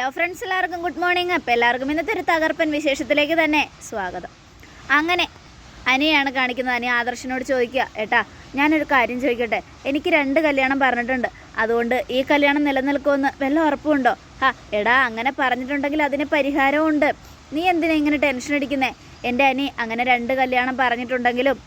Hello friends എല്ലാവർക്കും good morning അപ്പോൾ എല്ലാവർക്കും ഇന്നത്തെ ഒരു തകർപ്പൻ വിശേഷത്തിലേക്ക് തന്നെ സ്വാഗതം. അങ്ങനെ അനിയാണ് കാണിക്കുന്നത്. അനി ആദർശനോട് ചോദിക്കുക ഏട്ടാ ഞാനൊരു കാര്യം ചോദിക്കട്ടെ? എനിക്ക് രണ്ട് കല്യാണം പറഞ്ഞിട്ടുണ്ട്. അതുകൊണ്ട് ഈ കല്യാണം നിലനിൽക്കുമെന്ന് വല്ല ഉറപ്പുണ്ടോ ഹാ എടാ അങ്ങനെ പറഞ്ഞിട്ടുണ്ടെങ്കിൽ അതിന് പരിഹാരമുണ്ട്. നീ എന്തിനാ ഇങ്ങനെ ടെൻഷൻ അടിക്കുന്നേ? എന്റെ അനി അങ്ങനെ രണ്ട് കല്യാണം പറഞ്ഞിട്ടുണ്ടെങ്കിലും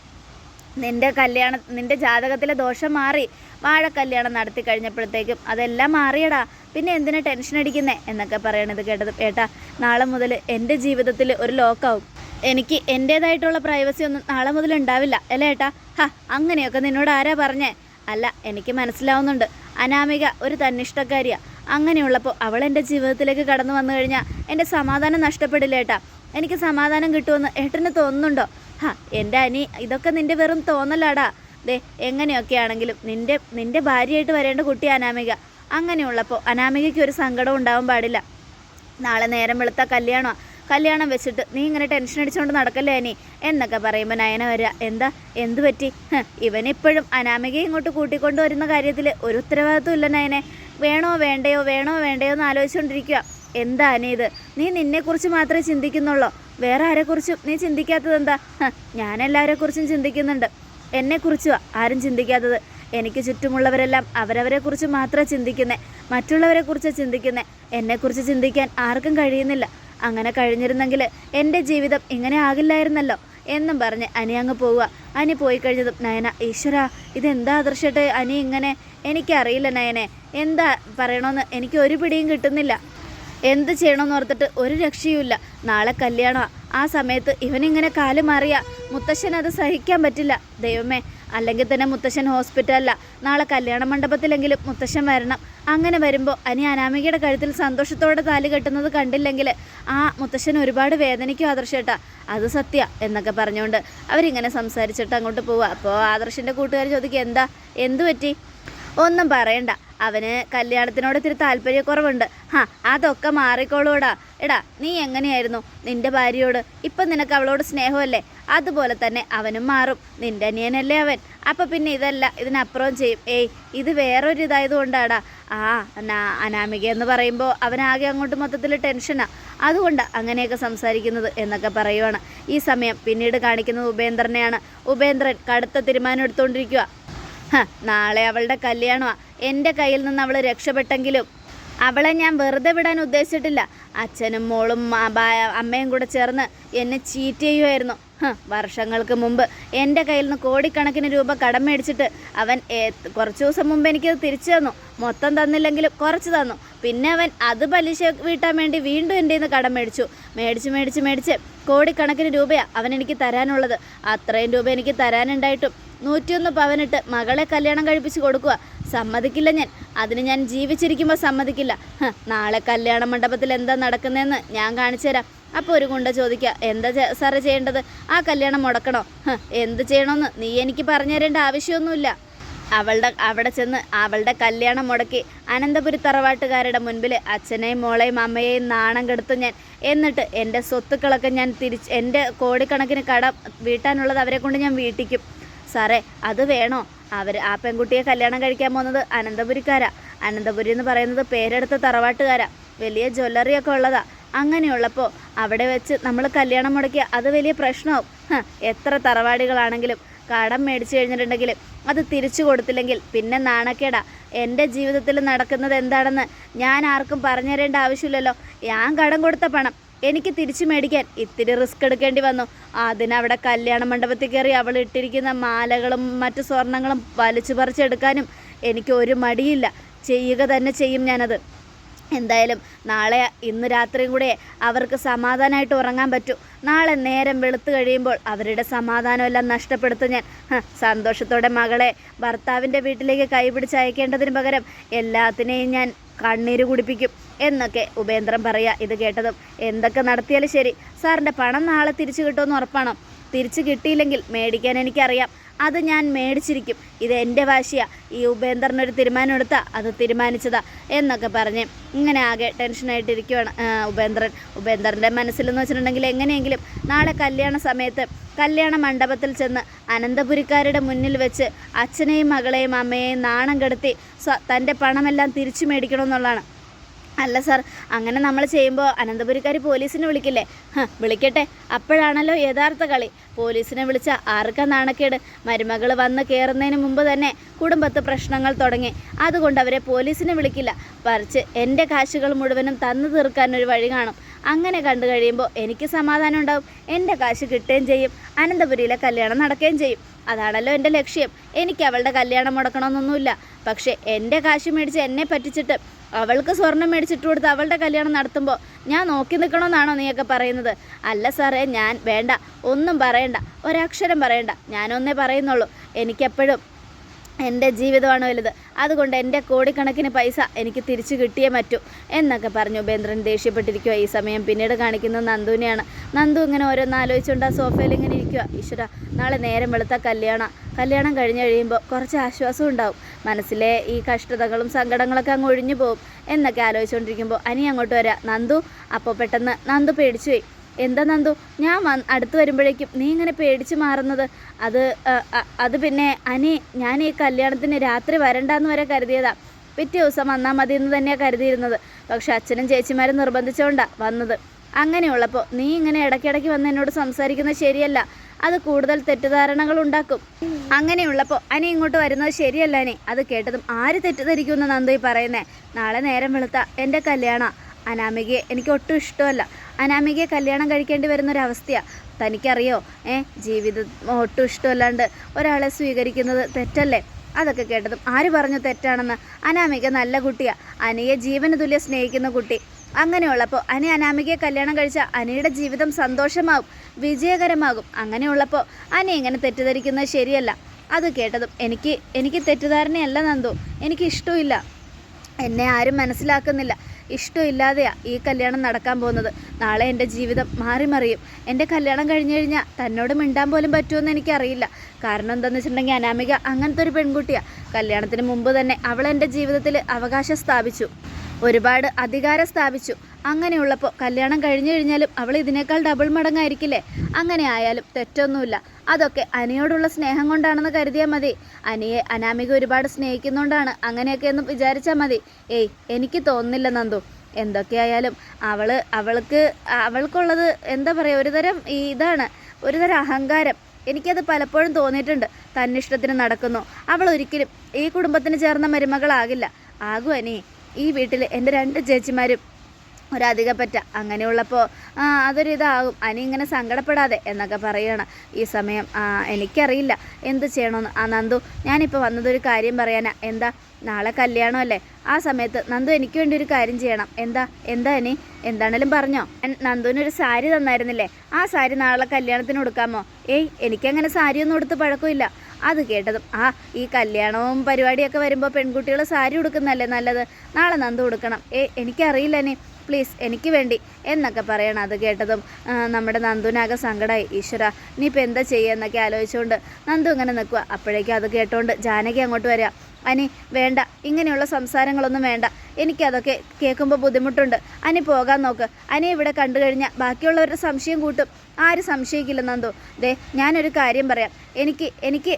നിന്റെ കല്യാണം നിന്റെ ജാതകത്തിലെ ദോഷം മാറി. വാഴ കല്യാണം നടത്തി കഴിഞ്ഞപ്പോഴത്തേക്കും അതെല്ലാം മാറിയടാ. പിന്നെ എന്തിനാ ടെൻഷൻ അടിക്കുന്നേ? എന്നൊക്കെ പറയണത് കേട്ടത് ഏട്ടാ. നാളെ മുതൽ എന്റെ ജീവിതത്തിൽ ഒരു ലോക്കാവും. എനിക്ക് എന്റേതായിട്ടുള്ള പ്രൈവസി ഒന്നും നാളെ മുതൽ ഉണ്ടാവില്ല. അല്ലേ ഏട്ടാ? ഹാ അങ്ങനെയൊക്കെ നിന്നോട് ആരാ പറഞ്ഞേ? അല്ല എനിക്ക് മനസ്സിലാവുന്നുണ്ട്. അനാമിക ഒരു തന്നിഷ്ടക്കാരിയാ. അങ്ങനെയുള്ളപ്പോൾ അവൾ എന്റെ ജീവിതത്തിലേക്ക് കടന്നു വന്നു കഴിഞ്ഞാൽ എന്റെ സമാധാനം നഷ്ടപ്പെടില്ല ഏട്ടാ. എനിക്ക് സമാധാനം കിട്ടുമെന്ന് ഏട്ടന് തോന്നുന്നുണ്ടോ? ഹാ എന്റെ അനി ഇതൊക്കെ നിന്റെ വെറും തോന്നലാടാ. ദേ എങ്ങനെയൊക്കെ ആണെങ്കിലും നിന്റെ നിന്റെ ഭാര്യയായിട്ട് വരേണ്ട കുട്ടി അനാമിക. അങ്ങനെയുള്ളപ്പോൾ അനാമികയ്ക്ക് ഒരു സങ്കടം ഉണ്ടാവാൻ പാടില്ല. നാളെ നേരം വെളുത്ത കല്യാണമാണ് കല്യാണം വെച്ചിട്ട് നീ ഇങ്ങനെ ടെൻഷൻ അടിച്ചുകൊണ്ട് നടക്കല്ലേ അനി? എന്നൊക്കെ പറയുമ്പോൾ നയന വരിക എന്താ എന്തു പറ്റി? ഇവനിപ്പോഴും അനാമികയെ ഇങ്ങോട്ട് കൂട്ടിക്കൊണ്ട് വരുന്ന കാര്യത്തിൽ ഒരു ഉത്തരവാദിത്വം ഇല്ല നയനെ. വേണോ വേണ്ടയോ വേണോ വേണ്ടയോ എന്ന് ആലോചിച്ചുകൊണ്ടിരിക്കുക എന്താ അനി ഇത്? നീ നിന്നെക്കുറിച്ച് മാത്രമേ ചിന്തിക്കുന്നുള്ളൂ? വേറെ ആരെക്കുറിച്ചും നീ ചിന്തിക്കാത്തത് എന്താ? എല്ലാവരെക്കുറിച്ചും ചിന്തിക്കുന്നുണ്ട്. എന്നെക്കുറിച്ചുവാ ആരും ചിന്തിക്കാത്തത്. എനിക്ക് ചുറ്റുമുള്ളവരെല്ലാം അവരവരെക്കുറിച്ച് മാത്രമേ ചിന്തിക്കുന്നേ. മറ്റുള്ളവരെക്കുറിച്ച് ചിന്തിക്കുന്നേ. എന്നെക്കുറിച്ച് ചിന്തിക്കാൻ ആർക്കും കഴിയുന്നില്ല. അങ്ങനെ കഴിഞ്ഞിരുന്നെങ്കിൽ എന്റെ ജീവിതം ഇങ്ങനെ ആകില്ലായിരുന്നല്ലോ എന്നും പറഞ്ഞ് അനി അങ്ങ് പോവുക. അനി പോയി കഴിഞ്ഞതും നയന ഈശ്വര ഇതെന്താ ആദർശട്ടെ അനി ഇങ്ങനെ? എനിക്കറിയില്ല നയനെ. എന്താ പറയണമെന്ന് എനിക്ക് ഒരു പിടിയും കിട്ടുന്നില്ല. എന്ത് ചെയ്യണമെന്ന് ഓർത്തിട്ട് ഒരു രക്ഷയുമില്ല. നാളെ കല്യാണമാണ് ആ സമയത്ത് ഇവനിങ്ങനെ കാൽ മാറിയ. മുത്തശ്ശൻ അത് സഹിക്കാൻ പറ്റില്ല. ദൈവമേ അല്ലെങ്കിൽ തന്നെ മുത്തശ്ശൻ ഹോസ്പിറ്റലല്ല. നാളെ കല്യാണ മണ്ഡപത്തിലെങ്കിലും മുത്തശ്ശൻ വരണം. അങ്ങനെ വരുമ്പോൾ അനി അനാമികയുടെ കഴുത്തിൽ സന്തോഷത്തോടെ താലി കെട്ടുന്നത് കണ്ടില്ലെങ്കിൽ ആ മുത്തശ്ശൻ ഒരുപാട് വേദനിക്കും ആദർശേട്ടാ. അത് സത്യ എന്നൊക്കെ പറഞ്ഞുകൊണ്ട് അവരിങ്ങനെ സംസാരിച്ചിട്ട് അങ്ങോട്ട് പോവുക അപ്പോൾ ആദർശിന്റെ കൂട്ടുകാർ ചോദിക്കുക എന്താ? എന്തു പറ്റി? ഒന്നും പറയണ്ട. അവന് കല്യാണത്തിനോട് ഇത്തിരി താല്പര്യക്കുറവുണ്ട്. ഹാ അതൊക്കെ മാറിക്കോളൂടാ. എടാ നീ എങ്ങനെയായിരുന്നു നിന്റെ ഭാര്യയോട്? ഇപ്പം നിനക്ക് അവളോട് സ്നേഹമല്ലേ? അതുപോലെ തന്നെ അവനും മാറും. നിന്റെ അനിയനല്ലേ അവൻ. അപ്പം പിന്നെ ഇതല്ല ഇതിനപ്പുറം ചെയ്യും. ഏയ് ഇത് വേറൊരു ഇതായതുകൊണ്ടാടാ. ആ എന്നാ അനാമിക എന്ന് പറയുമ്പോൾ അവനാകെ അങ്ങോട്ട് മൊത്തത്തിൽ ടെൻഷനാ. അതുകൊണ്ട് അങ്ങനെയൊക്കെ സംസാരിക്കുന്നത് എന്നൊക്കെ പറയുവാണ്. ഈ സമയം പിന്നീട് കാണിക്കുന്നത് ഉപേന്ദ്രനെയാണ്. ഉപേന്ദ്രൻ കടുത്ത തീരുമാനം എടുത്തുകൊണ്ടിരിക്കുക നാളെ അവളുടെ കല്യാണമാണ് എന്റെ കയ്യിൽ നിന്ന് അവൾ രക്ഷപ്പെട്ടെങ്കിലും അവളെ ഞാൻ വെറുതെ വിടാൻ ഉദ്ദേശിച്ചിട്ടില്ല. അച്ഛനും മോളും അമ്മയും കൂടെ ചേർന്ന് എന്നെ ചീറ്റ് ചെയ്യുമായിരുന്നു വർഷങ്ങൾക്ക് മുമ്പ് എന്റെ കയ്യിൽ നിന്ന് കോടിക്കണക്കിന് രൂപ കടം മേടിച്ചിട്ട് അവൻ കുറച്ച് ദിവസം മുമ്പ് എനിക്കത് തിരിച്ചു തന്നു. മൊത്തം തന്നില്ലെങ്കിലും കുറച്ച് തന്നു. പിന്നെ അവൻ അത് പലിശ വീട്ടാൻ വേണ്ടി വീണ്ടും എന്റെ നിന്ന് കടം മേടിച്ചു. മേടിച്ച് മേടിച്ച് മേടിച്ച് കോടിക്കണക്കിന് രൂപയാണ് അവൻ എനിക്ക് തരാനുള്ളത്. അത്രയും രൂപ എനിക്ക് തരാനുണ്ടായിട്ടും നൂറ്റിയൊന്ന് പവനിട്ട് മകളെ കല്യാണം കഴിപ്പിച്ച് കൊടുക്കുക. സമ്മതിക്കില്ല ഞാൻ. അതിന് ഞാൻ ജീവിച്ചിരിക്കുമ്പോൾ സമ്മതിക്കില്ല. നാളെ കല്യാണ മണ്ഡപത്തിൽ എന്താ നടക്കുന്നതെന്ന് ഞാൻ കാണിച്ചു തരാം അപ്പോൾ ഒരു ഗുണ്ട ചോദിക്കുക എന്താ സാറേ ചെയ്യേണ്ടത്? ആ കല്യാണം മുടക്കണോ? എന്ത് ചെയ്യണമെന്ന് നീ എനിക്ക് പറഞ്ഞു തരേണ്ട ആവശ്യമൊന്നുമില്ല. അവളുടെ അവിടെ ചെന്ന് അവളുടെ കല്യാണം മുടക്കി അനന്തപുരി തറവാട്ടുകാരുടെ മുൻപിൽ അച്ഛനെയും മോളെയും അമ്മയെയും നാണം കെടുത്തു ഞാൻ. എന്നിട്ട് എന്റെ സ്വത്തുക്കളൊക്കെ ഞാൻ തിരിച്ച് എന്റെ കോടിക്കണക്കിന് കടം വീട്ടാനുള്ളത് അവരെ കൊണ്ട് ഞാൻ വീട്ടിക്കും. സാറേ അത് വേണോ? അവർ ആ പെൺകുട്ടിയെ കല്യാണം കഴിക്കാൻ പോകുന്നത് അനന്തപുരിക്കാരാ. അനന്തപുരി എന്ന് പറയുന്നത് പേരെടുത്ത തറവാട്ടുകാരാ. വലിയ ജ്വല്ലറിയൊക്കെ ഉള്ളതാ. അങ്ങനെയുള്ളപ്പോൾ അവിടെ വെച്ച് നമ്മൾ കല്യാണം മുടക്കിയ അത് വലിയ പ്രശ്നവും. എത്ര തറവാടികളാണെങ്കിലും കടം മേടിച്ചു കഴിഞ്ഞിട്ടുണ്ടെങ്കിൽ അത് തിരിച്ചു കൊടുത്തില്ലെങ്കിൽ പിന്നെ നാണക്കേടാ. എന്റെ ജീവിതത്തിൽ നടക്കുന്നത് എന്താണെന്ന് ഞാൻ ആർക്കും പറഞ്ഞു തരേണ്ട ആവശ്യമില്ലല്ലോ. ഞാൻ കടം കൊടുത്ത പണം എനിക്ക് തിരിച്ചു മേടിക്കാൻ ഇത്തിരി റിസ്ക് എടുക്കേണ്ടി വന്നു. അതിനവിടെ കല്യാണ മണ്ഡപത്തിൽ കയറി അവൾ ഇട്ടിരിക്കുന്ന മാലകളും മറ്റു സ്വർണങ്ങളും വലിച്ചു പറിച്ചെടുക്കാനും എനിക്ക് ഒരു മടിയില്ല. ചെയ്യുക തന്നെ ചെയ്യും ഞാനത്. എന്തായാലും നാളെ ഇന്ന് രാത്രിയും കൂടെ അവർക്ക് സമാധാനമായിട്ട് ഉറങ്ങാൻ പറ്റൂ. നാളെ നേരം വെളുത്തു കഴിയുമ്പോൾ അവരുടെ സമാധാനമെല്ലാം നഷ്ടപ്പെടുത്തും ഞാൻ. സന്തോഷത്തോടെ മകളെ ഭർത്താവിന്റെ വീട്ടിലേക്ക് കൈപിടിച്ച് അയക്കേണ്ടതിന് പകരം എല്ലാത്തിനെയും ഞാൻ കണ്ണീര് കുടിപ്പിക്കും എന്നൊക്കെ ഉപേന്ദ്രൻ പറയുക ഇത് കേട്ടതും. എന്തൊക്കെ നടത്തിയാലും ശരി. സാറിന്റെ പണം നാളെ തിരിച്ചു കിട്ടുമെന്ന് ഉറപ്പാണോ? തിരിച്ചു കിട്ടിയില്ലെങ്കിൽ മേടിക്കാൻ എനിക്കറിയാം. അത് ഞാൻ മേടിച്ചിരിക്കും. ഇത് എന്റെ വാശിയാ. ഈ ഉപേന്ദ്രനൊരു തീരുമാനം എടുത്താ. അത് തീരുമാനിച്ചതാ എന്നൊക്കെ പറഞ്ഞ് ഇങ്ങനെ ആകെ ടെൻഷനായിട്ടിരിക്കുവാണ് ഉപേന്ദ്രൻ. ഉപേന്ദ്രന്റെ മനസ്സിലെന്ന് വെച്ചിട്ടുണ്ടെങ്കിൽ എങ്ങനെയെങ്കിലും നാളെ കല്യാണ സമയത്ത് കല്യാണ മണ്ഡപത്തിൽ ചെന്ന് അനന്തപുരിക്കാരുടെ മുന്നിൽ വെച്ച് അച്ഛനെയും മകളെയും അമ്മയെയും നാണം കെടുത്തി തന്റെ പണമെല്ലാം തിരിച്ചു മേടിക്കണമെന്നുള്ളതാണ്. അല്ല സാർ അങ്ങനെ നമ്മൾ ചെയ്യുമ്പോൾ അനന്തപുരിക്കാർ പോലീസിനെ വിളിക്കില്ലേ? വിളിക്കട്ടെ. അപ്പോഴാണല്ലോ യഥാർത്ഥ കളി. പോലീസിനെ വിളിച്ച ആർക്കാ നാണക്കേട്? മരുമകൾ വന്ന് കയറുന്നതിന് മുമ്പ് തന്നെ കുടുംബത്ത് പ്രശ്നങ്ങൾ തുടങ്ങി. അതുകൊണ്ട് അവരെ പോലീസിനെ വിളിക്കില്ല. പറിച്ച് എന്റെ കാശുകൾ മുഴുവനും തന്നു തീർക്കാൻ ഒരു വഴി കാണും. അങ്ങനെ കണ്ടു കഴിയുമ്പോൾ എനിക്ക് സമാധാനം ഉണ്ടാവും. എന്റെ കാശ് കിട്ടുകയും ചെയ്യും. അനന്തപുരിയിലെ കല്യാണം നടക്കുകയും ചെയ്യും. അതാണല്ലോ എന്റെ ലക്ഷ്യം. എനിക്ക് അവളുടെ കല്യാണം മുടക്കണമെന്നൊന്നുമില്ല. പക്ഷേ എന്റെ കാശ് മേടിച്ച് എന്നെ പറ്റിച്ചിട്ട് അവൾക്ക് സ്വർണം മേടിച്ചിട്ട് കൊടുത്ത് അവളുടെ കല്യാണം നടത്തുമ്പോൾ ഞാൻ നോക്കി നിൽക്കണമെന്നാണോ നീയൊക്കെ പറയുന്നത്? അല്ല സാറേ ഞാൻ വേണ്ട. ഒന്നും പറയണ്ട. ഒരക്ഷരം പറയണ്ട. ഞാനൊന്നേ പറയുന്നുള്ളൂ. എനിക്കെപ്പോഴും എന്റെ ജീവിതമാണ് വലുത്. അതുകൊണ്ട് എന്റെ കോടിക്കണക്കിന് പൈസ എനിക്ക് തിരിച്ചു കിട്ടിയേ പറ്റൂ എന്നൊക്കെ പറഞ്ഞു ഉപേന്ദ്രൻ ദേഷ്യപ്പെട്ടിരിക്കുക ഈ സമയം പിന്നീട് കാണിക്കുന്നത് നന്ദുവിനെയാണ്. നന്ദു ഇങ്ങനെ ഓരോന്ന് ആലോചിച്ചുകൊണ്ട് ആ സോഫയിൽ ഇങ്ങനെ ഇരിക്കുക ഈശ്വര നാളെ നേരം വെളുത്ത കല്യാണം. കല്യാണം കഴിഞ്ഞ് കഴിയുമ്പോൾ കുറച്ച് ആശ്വാസം ഉണ്ടാവും. മനസ്സിലെ ഈ കഷ്ടതകളും സങ്കടങ്ങളൊക്കെ അങ്ങ് ഒഴിഞ്ഞു പോകും എന്നൊക്കെ ആലോചിച്ചുകൊണ്ടിരിക്കുമ്പോൾ അനി അങ്ങോട്ട് വരാം. നന്ദു അപ്പോൾ പെട്ടെന്ന് നന്ദു പേടിച്ചു പോയി. എന്താ നന്ദു? ഞാൻ വന്ന് അടുത്ത് വരുമ്പോഴേക്കും നീ ഇങ്ങനെ പേടിച്ച് മാറുന്നത്. അത് അത് പിന്നെ അനി ഞാൻ ഈ കല്യാണത്തിന് രാത്രി വരണ്ടെന്ന് വരെ കരുതിയതാ. പിറ്റേ ദിവസം വന്നാൽ മതി എന്ന് തന്നെയാണ് കരുതിയിരുന്നത്. പക്ഷെ അച്ഛനും ചേച്ചിമാരും നിർബന്ധിച്ചുകൊണ്ടാണ് വന്നത്. അങ്ങനെയുള്ളപ്പോൾ നീ ഇങ്ങനെ ഇടയ്ക്കിടയ്ക്ക് വന്ന് എന്നോട് സംസാരിക്കുന്നത് ശരിയല്ല. അത് കൂടുതൽ തെറ്റിദ്ധാരണകൾ ഉണ്ടാക്കും. അങ്ങനെയുള്ളപ്പോൾ അനി ഇങ്ങോട്ട് വരുന്നത് ശരിയല്ല അനി. അത് കേട്ടതും ആര് തെറ്റിദ്ധരിക്കുമെന്ന് നന്ദി പറയുന്നേ. നാളെ നേരം വെളുത്ത എന്റെ കല്യാണം. അനാമികയെ എനിക്ക് ഒട്ടും ഇഷ്ടമല്ല. അനാമികയെ കല്യാണം കഴിക്കേണ്ടി വരുന്ന വരുന്നൊരവസ്ഥയാണ് തനിക്കറിയോ? ഏ ജീവിതം ഒട്ടും ഇഷ്ടമല്ലാണ്ട് ഒരാളെ സ്വീകരിക്കുന്നത് തെറ്റല്ലേ? അതൊക്കെ കേട്ടതും ആര് പറഞ്ഞു തെറ്റാണെന്ന്? അനാമിക നല്ല കുട്ടിയാണ് അനിയെ ജീവന് തുല്യം സ്നേഹിക്കുന്ന കുട്ടി. അങ്ങനെയുള്ളപ്പോൾ അനി അനാമികയെ കല്യാണം കഴിച്ച അനിയുടെ ജീവിതം സന്തോഷമാകും വിജയകരമാകും. അങ്ങനെയുള്ളപ്പോൾ അനി ഇങ്ങനെ തെറ്റിദ്ധരിക്കുന്നത് ശരിയല്ല. അത് കേട്ടതും എനിക്ക് എനിക്ക് തെറ്റിദ്ധാരണയല്ല നന്ദു. എനിക്കിഷ്ടമില്ല എന്നെ ആരും മനസ്സിലാക്കുന്നില്ല. ഇഷ്ടമില്ലാതെയാ ഈ കല്യാണം നടക്കാൻ പോകുന്നത്. നാളെ എന്റെ ജീവിതം മാറി മറിയും. എന്റെ കല്യാണം കഴിഞ്ഞു കഴിഞ്ഞാൽ തന്നോട് മിണ്ടാൻ പോലും പറ്റുമെന്ന് എനിക്കറിയില്ല. കാരണം എന്താണെന്ന് വെച്ചിട്ടുണ്ടെങ്കിൽ അനാമിക അങ്ങനത്തെ ഒരു പെൺകുട്ടിയാണ് കല്യാണത്തിന് മുമ്പ് തന്നെ അവൾ എന്റെ ജീവിതത്തിൽ അവകാശം സ്ഥാപിച്ചു. ഒരുപാട് അധികാരം സ്ഥാപിച്ചു. അങ്ങനെയുള്ളപ്പോൾ കല്യാണം കഴിഞ്ഞു കഴിഞ്ഞാലും അവൾ ഇതിനേക്കാൾ ഡബിൾ മടങ്ങായിരിക്കില്ലേ? അങ്ങനെ ആയാലും തെറ്റൊന്നുമില്ല. അതൊക്കെ അനിയോടുള്ള സ്നേഹം കൊണ്ടാണെന്ന് കരുതിയാൽ മതി. അനിയെ അനാമിക ഒരുപാട് സ്നേഹിക്കുന്നുകൊണ്ടാണ് അങ്ങനെയൊക്കെ എന്ന് വിചാരിച്ചാൽ മതി. ഏയ് എനിക്ക് തോന്നുന്നില്ല നന്ദു. എന്തൊക്കെയായാലും അവൾ അവൾക്ക് അവൾക്കുള്ളത് എന്താ പറയുക ഒരുതരം ഇതാണ് ഒരുതരം അഹങ്കാരം. എനിക്കത് പലപ്പോഴും തോന്നിയിട്ടുണ്ട്. തന്നിഷ്ടത്തിന് നടക്കുന്നു. അവൾ ഒരിക്കലും ഈ കുടുംബത്തിന് ചേർന്ന മരുമകളാകില്ല. ആകും അനി ഈ വീട്ടിൽ എന്റെ രണ്ട് ചേച്ചിമാരും ഒരധികപ്പറ്റ. അങ്ങനെയുള്ളപ്പോൾ ആ അതൊരു ഇതാകും. അനി ഇങ്ങനെ സങ്കടപ്പെടാതെ എന്നൊക്കെ പറയുകയാണ് ഈ സമയം എനിക്കറിയില്ല എന്ത് ചെയ്യണമെന്ന് ആ നന്ദു ഞാനിപ്പോൾ വന്നതൊരു കാര്യം പറയാനാ. എന്താ നാളെ കല്യാണമല്ലേ? ആ സമയത്ത് നന്ദു എനിക്ക് വേണ്ടി ഒരു കാര്യം ചെയ്യണം. എന്താ എന്താ ഇനി എന്താണേലും പറഞ്ഞോ. നന്ദുവിനൊരു സാരി തന്നായിരുന്നില്ലേ? ആ സാരി നാളെ കല്യാണത്തിന് കൊടുക്കാമോ? ഏയ് എനിക്കങ്ങനെ സാരിയൊന്നും കൊടുത്ത് പഴക്കമില്ല. അത് കേട്ടതും ആ ഈ കല്യാണവും പരിപാടിയൊക്കെ വരുമ്പോൾ പെൺകുട്ടികൾ സാരി ഉടുക്കുന്നല്ലേ നല്ലത്? നാളെ നന്ദു കൊടുക്കണം ഏ എനിക്കറിയില്ല പ്ലീസ് എനിക്ക് വേണ്ടി. എന്നൊക്കെ പറയണം അത് കേട്ടതും. നമ്മുടെ നന്ദുവിനാകെ സങ്കടമായി ഈശ്വര നീ ഇപ്പം എന്താ ചെയ്യുക? എന്നൊക്കെ ആലോചിച്ചുകൊണ്ട് നന്ദു ഇങ്ങനെ നിൽക്കുക അപ്പോഴേക്കും അത് കേട്ടുകൊണ്ട് ജാനകി അങ്ങോട്ട് വരിക. അനി വേണ്ട. ഇങ്ങനെയുള്ള സംസാരങ്ങളൊന്നും വേണ്ട. എനിക്കതൊക്കെ കേൾക്കുമ്പോൾ ബുദ്ധിമുട്ടുണ്ട്. അനി പോകാൻ നോക്ക്. അനി ഇവിടെ കണ്ടു കഴിഞ്ഞാൽ ബാക്കിയുള്ളവരുടെ സംശയം കൂട്ടും. ആരും സംശയിക്കില്ല നന്ദു. ദേ ഞാനൊരു കാര്യം പറയാം. എനിക്ക് എനിക്ക്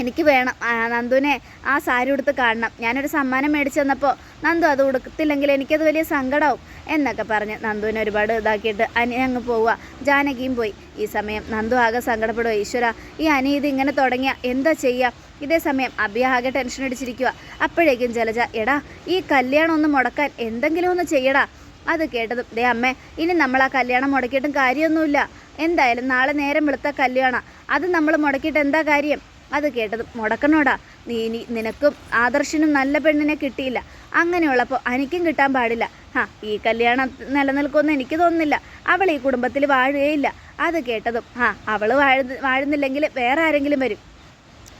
എനിക്ക് വേണം. നന്ദുവിനെ ആ സാരി ഉടുത്ത് കാണണം. ഞാനൊരു സമ്മാനം മേടിച്ചു തന്നപ്പോൾ നന്ദു അത് ഉടുത്തില്ലെങ്കിൽ എനിക്കത് വലിയ സങ്കടമാവും എന്നൊക്കെ പറഞ്ഞ് നന്ദുവിനെ ഒരുപാട് ഇതാക്കിയിട്ട് അനി അങ്ങ് പോവുക. ജാനകിയും പോയി. ഈ സമയം നന്ദു ആകെ സങ്കടപ്പെടുക ഈശ്വര ഈ അനി ഇത് ഇങ്ങനെ തുടങ്ങിയ എന്താ ചെയ്യുക ഇതേ സമയം അബിയ ആകെ ടെൻഷൻ അടിച്ചിരിക്കുക അപ്പോഴേക്കും ജലജ എടാ ഈ കല്യാണം ഒന്ന് മുടക്കാൻ എന്തെങ്കിലും ഒന്ന് ചെയ്യടാ. അത് കേട്ടതും ദേ അമ്മേ ഇനി നമ്മൾ ആ കല്യാണം മുടക്കിയിട്ടും കാര്യമൊന്നുമില്ല. എന്തായാലും നാളെ നേരം വെളുത്ത കല്യാണം. അത് നമ്മൾ മുടക്കിയിട്ട് എന്താ കാര്യം? അത് കേട്ടത് മുടക്കണോടാ നീ ഇനി നിനക്കും ആദർശിനും നല്ല പെണ്ണിനെ കിട്ടിയില്ല. അങ്ങനെയുള്ളപ്പോൾ എനിക്കും കിട്ടാൻ പാടില്ല. ഹാ ഈ കല്യാണം നിലനിൽക്കുമെന്ന് എനിക്ക് തോന്നുന്നില്ല. അവൾ ഈ കുടുംബത്തിൽ വാഴുകയില്ല. അത് കേട്ടതും ഹാ അവൾ വാഴ വാഴുന്നില്ലെങ്കിൽ വേറെ ആരെങ്കിലും വരും.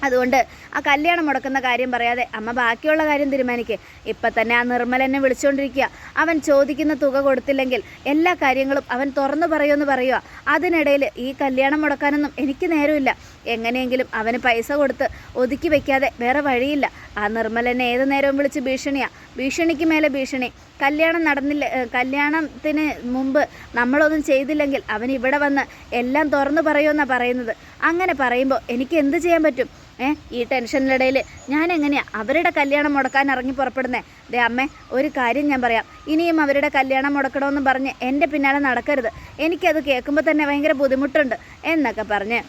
അതുകൊണ്ട് ആ കല്യാണം മുടക്കുന്ന കാര്യം പറയാതെ അമ്മ ബാക്കിയുള്ള കാര്യം തീരുമാനിക്കുക ഇപ്പം തന്നെ ആ നിർമ്മലനെ വിളിച്ചുകൊണ്ടിരിക്കുക അവൻ ചോദിക്കുന്ന തുക കൊടുത്തില്ലെങ്കിൽ എല്ലാ കാര്യങ്ങളും അവൻ തുറന്നു പറയുമെന്ന് പറയുക. അതിനിടയിൽ ഈ കല്യാണം മുടക്കാനൊന്നും എനിക്ക് നേരമില്ല. എങ്ങനെയെങ്കിലും അവന് പൈസ കൊടുത്ത് ഒതുക്കി വെക്കാതെ വേറെ വഴിയില്ല. ആ നിർമ്മലനെ ഏത് നേരവും വിളിച്ച് ഭീഷണിയാണ് ഭീഷണിക്ക് മേലെ ഭീഷണി. കല്യാണം നടന്നില്ല കല്യാണത്തിന് മുമ്പ് നമ്മളൊന്നും ചെയ്തില്ലെങ്കിൽ അവൻ ഇവിടെ വന്ന് എല്ലാം തുറന്നു പറയുമെന്നാണ് പറയുന്നത്. അങ്ങനെ പറയുമ്പോൾ എനിക്ക് എന്ത് ചെയ്യാൻ പറ്റും? ഏ ഈ ടെൻഷനിലിടയിൽ ഞാൻ എങ്ങനെയാണ് അവരുടെ കല്യാണം മുടക്കാൻ ഇറങ്ങി പുറപ്പെടുന്നേ? ദേ അമ്മേ ഒരു കാര്യം ഞാൻ പറയാം. ഇനിയും അവരുടെ കല്യാണം മുടക്കണമെന്ന് പറഞ്ഞ് എന്റെ പിന്നാലെ നടക്കരുത്. എനിക്കത് കേൾക്കുമ്പോൾ തന്നെ ഭയങ്കര ബുദ്ധിമുട്ടുണ്ട് എന്നൊക്കെ പറഞ്ഞ്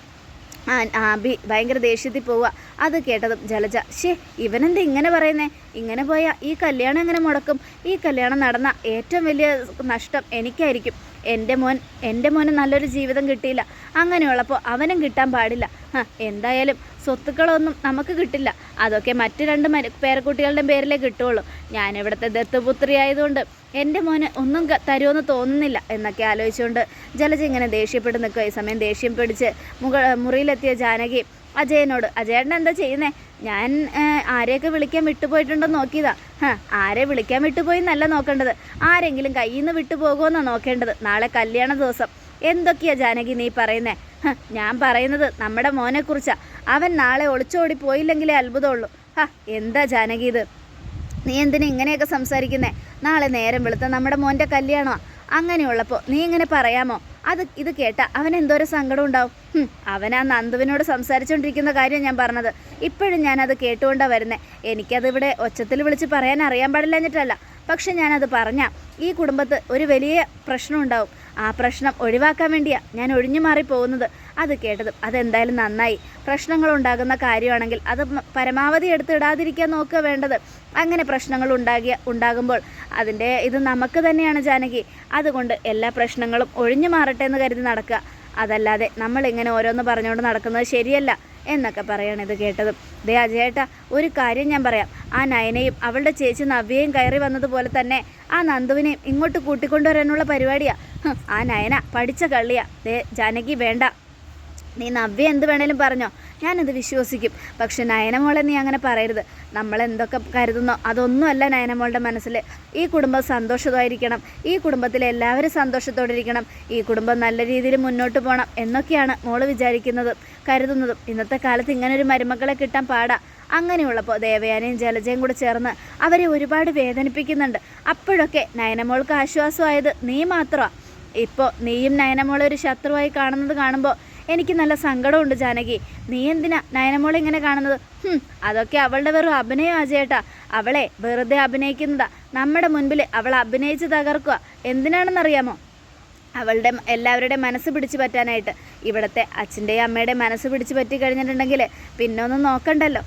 ആബി ഭയങ്കര ദേഷ്യത്തിൽ പോവുക. അത് കേട്ടതും ജലജ ഷേ ഇവനെന്താ ഇങ്ങനെ പറയുന്നേ? ഇങ്ങനെ പോയാൽ ഈ കല്യാണം എങ്ങനെ മുടക്കും? ഈ കല്യാണം നടന്ന ഏറ്റവും വലിയ നഷ്ടം എനിക്കായിരിക്കും. എന്റെ മോൻ എന്റെ മോന് നല്ലൊരു ജീവിതം കിട്ടിയില്ല. അങ്ങനെയുള്ളപ്പോൾ അവനും കിട്ടാൻ പാടില്ല. എന്തായാലും സ്വത്തുക്കളൊന്നും നമുക്ക് കിട്ടില്ല. അതൊക്കെ മറ്റ് രണ്ട് പേരക്കുട്ടികളുടെ പേരിലേ കിട്ടുള്ളൂ. ഞാനിവിടുത്തെ ദത്തുപുത്രി ആയതുകൊണ്ട് എന്റെ മോന് ഒന്നും തരുമെന്ന് തോന്നുന്നില്ല എന്നൊക്കെ ആലോചിച്ചുകൊണ്ട് ജലജ ഇങ്ങനെ ദേഷ്യപ്പെട്ട് നിൽക്കുക. ഈ സമയം ദേഷ്യം പിടിച്ച് മുക മുറിയിലെത്തിയ ജാനകി അജയനോട്. അജയേട്ടൻ എന്താ ചെയ്യുന്നേ? ഞാൻ ആരെയൊക്കെ വിളിക്കാൻ വിട്ടുപോയിട്ടുണ്ടെന്ന് നോക്കിയതാ. ആരെ വിളിക്കാൻ വിട്ടുപോയി എന്നല്ല നോക്കേണ്ടത്. ആരെങ്കിലും കയ്യിൽ നിന്ന് വിട്ടുപോകുമെന്നാണ് നോക്കേണ്ടത്. നാളെ കല്യാണ ദിവസം. എന്തൊക്കെയാ ജാനകി നീ പറയുന്നേ? ഞാൻ പറയുന്നത് നമ്മുടെ മോനെക്കുറിച്ചാ അവൻ നാളെ ഒളിച്ചോടി പോയില്ലെങ്കിലേ അത്ഭുതമുള്ളൂ. ഹ എന്താ ജാനകി ഇത്? നീ എന്തിനാ ഇങ്ങനെയൊക്കെ സംസാരിക്കുന്നേ? നാളെ നേരം വെളുത്ത നമ്മുടെ മോന്റെ കല്യാണമാ. അങ്ങനെയുള്ളപ്പോൾ നീ ഇങ്ങനെ പറയാമോ? അത് ഇത് കേട്ട അവൻ എന്തോരം സങ്കടം ഉണ്ടാവും അവൻ ആ നന്ദുവിനോട് സംസാരിച്ചുകൊണ്ടിരിക്കുന്ന കാര്യം ഞാൻ പറഞ്ഞത്. ഇപ്പോഴും ഞാനത് കേട്ടുകൊണ്ടാണ് വരുന്നത് എനിക്കതിവിടെ ഒച്ചത്തിൽ വിളിച്ച് പറയാൻ അറിയാൻ പാടില്ലഞ്ഞിട്ടല്ല പക്ഷെ ഞാനത് പറഞ്ഞാൽ ഈ കുടുംബത്ത് ഒരു വലിയ പ്രശ്നം ഉണ്ടാവും ആ പ്രശ്നം ഒഴിവാക്കാൻ വേണ്ടിയാണ് ഞാൻ ഒഴിഞ്ഞു മാറി പോകുന്നത് അത് കേട്ടതും. അതെന്തായാലും നന്നായി. പ്രശ്നങ്ങൾ ഉണ്ടാകുന്ന കാര്യമാണെങ്കിൽ അത് പരമാവധി എടുത്തിടാതിരിക്കാൻ നോക്കുക വേണ്ടത്. അങ്ങനെ പ്രശ്നങ്ങൾ ഉണ്ടാകിയ ഉണ്ടാകുമ്പോൾ അതിന്റെ ഇത് നമുക്ക് തന്നെയാണ് ജാനകി. അതുകൊണ്ട് എല്ലാ പ്രശ്നങ്ങളും ഒഴിഞ്ഞു മാറട്ടെ എന്ന് കരുതി നടക്കുക. അതല്ലാതെ നമ്മളിങ്ങനെ ഓരോന്ന് പറഞ്ഞുകൊണ്ട് നടക്കുന്നത് ശരിയല്ല എന്നൊക്കെ പറയാണ് ഇത് കേട്ടത്. ദേ അജയേട്ട ഒരു കാര്യം ഞാൻ പറയാം. ആ നയനയും അവളുടെ ചേച്ചി നവ്യയും കയറി വന്നതുപോലെ തന്നെ ആ നന്ദുവിനെയും ഇങ്ങോട്ട് കൂട്ടിക്കൊണ്ടുവരാനുള്ള പരിപാടിയാണ് ആ നയന പഠിച്ച കള്ളിയാ. ദേ ജാനകി വേണ്ട. നീ നവ്യ എന്ത് വേണേലും പറഞ്ഞോ. ഞാനത് വിശ്വസിക്കും. പക്ഷെ നയനമോളെ നീ അങ്ങനെ പറയരുത്. നമ്മൾ എന്തൊക്കെ കരുതുന്നോ അതൊന്നുമല്ല നയനമോളുടെ മനസ്സിൽ ഈ കുടുംബം സന്തോഷമായിരിക്കണം. ഈ കുടുംബത്തിലെ എല്ലാവരും സന്തോഷത്തോടെ ഇരിക്കണം ഈ കുടുംബം നല്ല രീതിയിൽ മുന്നോട്ട് പോകണം എന്നൊക്കെയാണ് മോൾ വിചാരിക്കുന്നതും കരുതുന്നതും. ഇന്നത്തെ കാലത്ത് ഇങ്ങനൊരു മരുമക്കളെ കിട്ടാൻ പാടാ. അങ്ങനെയുള്ളപ്പോൾ ദേവയാനയും ജലജയും കൂടെ ചേർന്ന് അവരെ ഒരുപാട് വേദനിപ്പിക്കുന്നുണ്ട്. അപ്പോഴൊക്കെ നയനമോൾക്ക് ആശ്വാസമായത് നീ മാത്രമാണ് ഇപ്പോൾ നീയും നയനമോളെ ഒരു ശത്രുവായി കാണുന്നത് കാണുമ്പോൾ എനിക്ക് നല്ല സങ്കടമുണ്ട് ജാനകി. നീ എന്തിനാ നയനമോളെ ഇങ്ങനെ കാണുന്നത്? അതൊക്കെ അവളുടെ വെറും അഭിനയം അജയേട്ടാ അവളെ വെറുതെ അഭിനയിക്കുന്നതാ. നമ്മുടെ മുൻപിൽ അവൾ അഭിനയിച്ച് തകർക്കുക എന്തിനാണെന്നറിയാമോ? അവളുടെ എല്ലാവരുടെ മനസ്സ് പിടിച്ചു പറ്റാനായിട്ട്. ഇവിടുത്തെ അച്ഛന്റെയും അമ്മയുടെയും മനസ്സ് പിടിച്ചു പറ്റി കഴിഞ്ഞിട്ടുണ്ടെങ്കിൽ പിന്നെ ഒന്നും നോക്കണ്ടല്ലോ.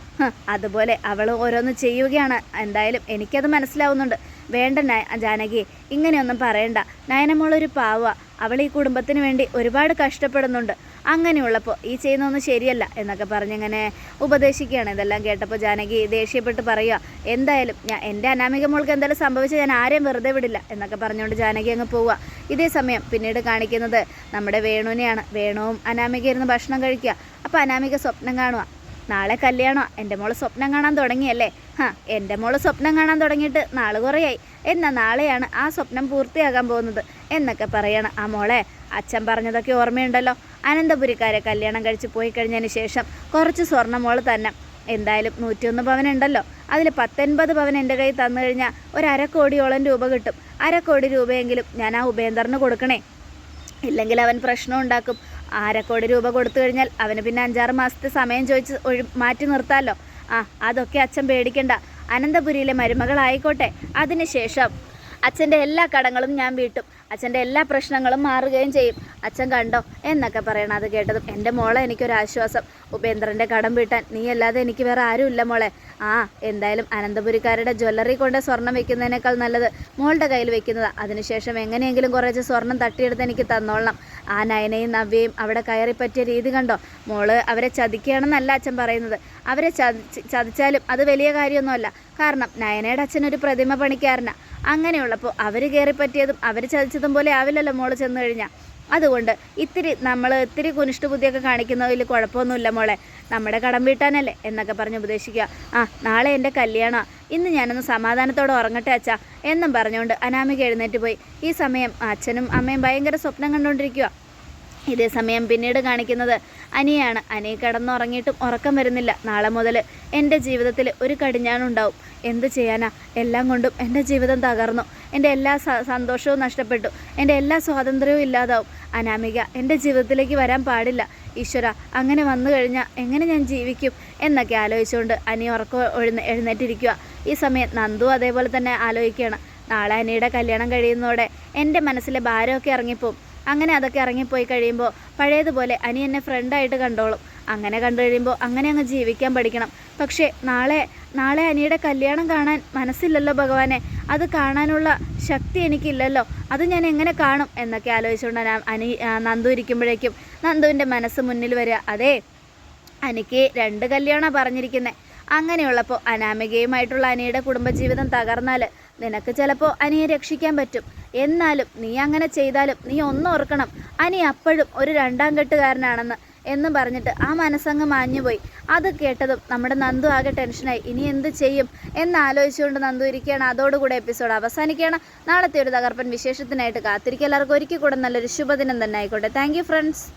അതുപോലെ അവൾ ഓരോന്ന് ചെയ്യുകയാണ്. എന്തായാലും എനിക്കത് മനസ്സിലാവുന്നുണ്ട്. വേണ്ട ജാനകി ഇങ്ങനെയൊന്നും പറയണ്ട. നയനമോളൊരു പാവ. അവൾ ഈ കുടുംബത്തിന് വേണ്ടി ഒരുപാട് കഷ്ടപ്പെടുന്നുണ്ട്. അങ്ങനെയുള്ളപ്പോൾ ഈ ചെയ്യുന്നതൊന്നും ശരിയല്ല എന്നൊക്കെ പറഞ്ഞിങ്ങനെ ഉപദേശിക്കുകയാണ്. ഇതെല്ലാം കേട്ടപ്പോൾ ജാനകി ദേഷ്യപ്പെട്ട് പറയുക എന്തായാലും ഞാൻ എന്റെ അനാമിക മോൾക്ക് എന്തായാലും സംഭവിച്ച ഞാൻ ആരെയും വെറുതെ വിടില്ല എന്നൊക്കെ പറഞ്ഞുകൊണ്ട് ജാനകി അങ്ങ് പോവുക ഇതേ സമയം പിന്നീട് കാണിക്കുന്നത് നമ്മുടെ വേണുവിനെയാണ്. വേണുവും അനാമിക ഇരുന്ന് ഭക്ഷണം കഴിക്കുക. അപ്പോൾ അനാമിക സ്വപ്നം കാണുക നാളെ കല്യാണമാണ് എന്റെ മോൾ സ്വപ്നം കാണാൻ തുടങ്ങിയല്ലേ? ഹാ എന്റെ മോൾ സ്വപ്നം കാണാൻ തുടങ്ങിയിട്ട് നാൾ കുറേയായി. എന്നാൽ നാളെയാണ് ആ സ്വപ്നം പൂർത്തിയാകാൻ പോകുന്നത് എന്നൊക്കെ പറയണം ആ മോളെ. അച്ഛൻ പറഞ്ഞതൊക്കെ ഓർമ്മയുണ്ടല്ലോ. അനന്തപുരിക്കാരെ കല്യാണം കഴിച്ച് പോയി കഴിഞ്ഞതിന് ശേഷം കുറച്ച് സ്വർണമോൾ തന്നെ. എന്തായാലും നൂറ്റിയൊന്ന് പവൻ ഉണ്ടല്ലോ അതിൽ പത്തൊൻപത് പവൻ എന്റെ കയ്യിൽ തന്നു കഴിഞ്ഞാൽ ഒരു അരക്കോടിയോളം രൂപ കിട്ടും. അരക്കോടി കോടി രൂപയെങ്കിലും ഞാൻ ആ ഉപേന്ദ്രന് കൊടുക്കണേ. ഇല്ലെങ്കിൽ അവൻ പ്രശ്നം ഉണ്ടാക്കും. അരക്കോടി രൂപ കൊടുത്തു കഴിഞ്ഞാൽ അവന് പിന്നെ അഞ്ചാറ് മാസത്തെ സമയം ചോദിച്ച് ഒഴി മാറ്റി നിർത്താമല്ലോ ആ അതൊക്കെ അച്ഛൻ പേടിക്കണ്ട. അനന്തപുരിയിലെ മരുമകളായിക്കോട്ടെ. അതിനുശേഷം അച്ഛന്റെ എല്ലാ കടങ്ങളും ഞാൻ വീട്ടും. അച്ഛന്റെ എല്ലാ പ്രശ്നങ്ങളും മാറുകയും ചെയ്യും. അച്ഛൻ കണ്ടോ? എന്നൊക്കെ പറയണം. അത് കേട്ടതും എന്റെ മോളെ എനിക്കൊരാശ്വാസം ഉപേന്ദ്രന്റെ കടം വീട്ടാൻ. നീ അല്ലാതെ എനിക്ക് വേറെ ആരുമില്ല മോളെ. ആ എന്തായാലും അനന്തപുരിക്കാരുടെ ജ്വല്ലറി കൊണ്ട് സ്വർണം വെക്കുന്നതിനേക്കാൾ നല്ലത് മോളുടെ കയ്യിൽ വെക്കുന്നതാണ് അതിനുശേഷം എങ്ങനെയെങ്കിലും കുറച്ച് സ്വർണം തട്ടിയെടുത്ത് എനിക്ക് തന്നോളണം. ആ നയനയും നവ്യയും അവിടെ കയറി പറ്റിയ രീതി കണ്ടോ? മോൾ അവരെ ചതിക്കുകയാണെന്നല്ല അച്ഛൻ പറയുന്നത്. അവരെ ചതിച്ച് ചതിച്ചാലും അത് വലിയ കാര്യമൊന്നുമല്ല. കാരണം നയനയുടെ ഒരു പ്രതിമ പണിക്കാരനാണ് അങ്ങനെയുള്ളപ്പോൾ അവർ കയറി പറ്റിയതും അവർ ചതിച്ചതും പോലെ ആവില്ലല്ലോ മോൾ ചെന്ന് കഴിഞ്ഞാൽ അതുകൊണ്ട് ഇത്തിരി നമ്മൾ ഇത്തിരി കുനിഷ്ട ബുദ്ധിയൊക്കെ കാണിക്കുന്നതിൽ കുഴപ്പമൊന്നുമില്ല മോളെ. നമ്മുടെ കടം വീട്ടാനല്ലേ എന്നൊക്കെ പറഞ്ഞ് ഉപദേശിക്കുക. ആ നാളെ എന്റെ കല്യാണം. ഇന്ന് ഞാനൊന്ന് സമാധാനത്തോടെ ഉറങ്ങട്ടെ അച്ഛാ എന്നും പറഞ്ഞുകൊണ്ട് അനാമിക എഴുന്നേറ്റ് പോയി. ഈ സമയം അച്ഛനും അമ്മയും ഭയങ്കര സ്വപ്നം കണ്ടുകൊണ്ടിരിക്കുക ഇതേ സമയം പിന്നീട് കാണിക്കുന്നത് അനിയാണ്. അനി കിടന്നുറങ്ങിയിട്ടും ഉറക്കം വരുന്നില്ല. നാളെ മുതൽ എന്റെ ജീവിതത്തിൽ ഒരു കടിഞ്ഞാണുണ്ടാവും. എന്ത് ചെയ്യാനാ? എല്ലാം കൊണ്ടും എന്റെ ജീവിതം തകർന്നു. എന്റെ എല്ലാ സന്തോഷവും നഷ്ടപ്പെട്ടു. എന്റെ എല്ലാ സ്വാതന്ത്ര്യവും ഇല്ലാതാവും. അനാമിക എന്റെ ജീവിതത്തിലേക്ക് വരാൻ പാടില്ല. ഈശ്വര അങ്ങനെ വന്നു കഴിഞ്ഞാൽ എങ്ങനെ ഞാൻ ജീവിക്കും? എന്നൊക്കെ ആലോചിച്ചുകൊണ്ട് അനി ഉറക്കം എഴുന്ന എഴുന്നേറ്റിരിക്കുക ഈ സമയം നന്ദു അതേപോലെ തന്നെ ആലോചിക്കുകയാണ്. നാളെ അനിയുടെ കല്യാണം കഴിയുന്നതോടെ എന്റെ മനസ്സിലെ ഭാരമൊക്കെ ഇറങ്ങിപ്പോവും. അങ്ങനെ അതൊക്കെ ഇറങ്ങിപ്പോയി കഴിയുമ്പോൾ പഴയതുപോലെ അനി എന്നെ ഫ്രണ്ടായിട്ട് കണ്ടോളും. അങ്ങനെ കണ്ടു കഴിയുമ്പോൾ അങ്ങനെ അങ്ങ് ജീവിക്കാൻ പഠിക്കണം. പക്ഷേ നാളെ നാളെ അനിയുടെ കല്യാണം കാണാൻ മനസ്സില്ലല്ലോ ഭഗവാനെ. അത് കാണാനുള്ള ശക്തി എനിക്കില്ലല്ലോ. അത് ഞാൻ എങ്ങനെ കാണും എന്നൊക്കെ ആലോചിച്ചുകൊണ്ട് അനി നന്ദു ഇരിക്കുമ്പോഴേക്കും നന്ദുവിന്റെ മനസ്സ് മുന്നിൽ വരിക. അതെ അനിക്ക് രണ്ട് കല്യാണം പറഞ്ഞിരിക്കുന്നത് അങ്ങനെയുള്ളപ്പോൾ അനാമികയുമായിട്ടുള്ള അനിയുടെ കുടുംബജീവിതം തകർന്നാൽ നിനക്ക് ചിലപ്പോൾ അനിയെ രക്ഷിക്കാൻ പറ്റും. എന്നാലും നീ അങ്ങനെ ചെയ്താലും നീ ഒന്ന് ഓർക്കണം. അനി അപ്പോഴും ഒരു രണ്ടാം കെട്ടുകാരനാണെന്ന് എന്ന് പറഞ്ഞിട്ട് ആ മനസ്സങ്ങ് മാഞ്ഞുപോയി. അത് കേട്ടതും നമ്മുടെ നന്ദു ആകെ ടെൻഷനായി. ഇനി എന്ത് ചെയ്യും എന്നാലോചിച്ചുകൊണ്ട് നന്ദു ഇരിക്കുകയാണ്. അതോടുകൂടെ എപ്പിസോഡ് അവസാനിക്കുകയാണ്. നാളത്തെ ഒരു തകർപ്പൻ വിശേഷത്തിനായിട്ട് കാത്തിരിക്കുക. എല്ലാവർക്കും ഒരിക്കൽ കൂടെ നല്ലൊരു ശുഭദിനം തന്നെ ആയിക്കോട്ടെ. Thank friends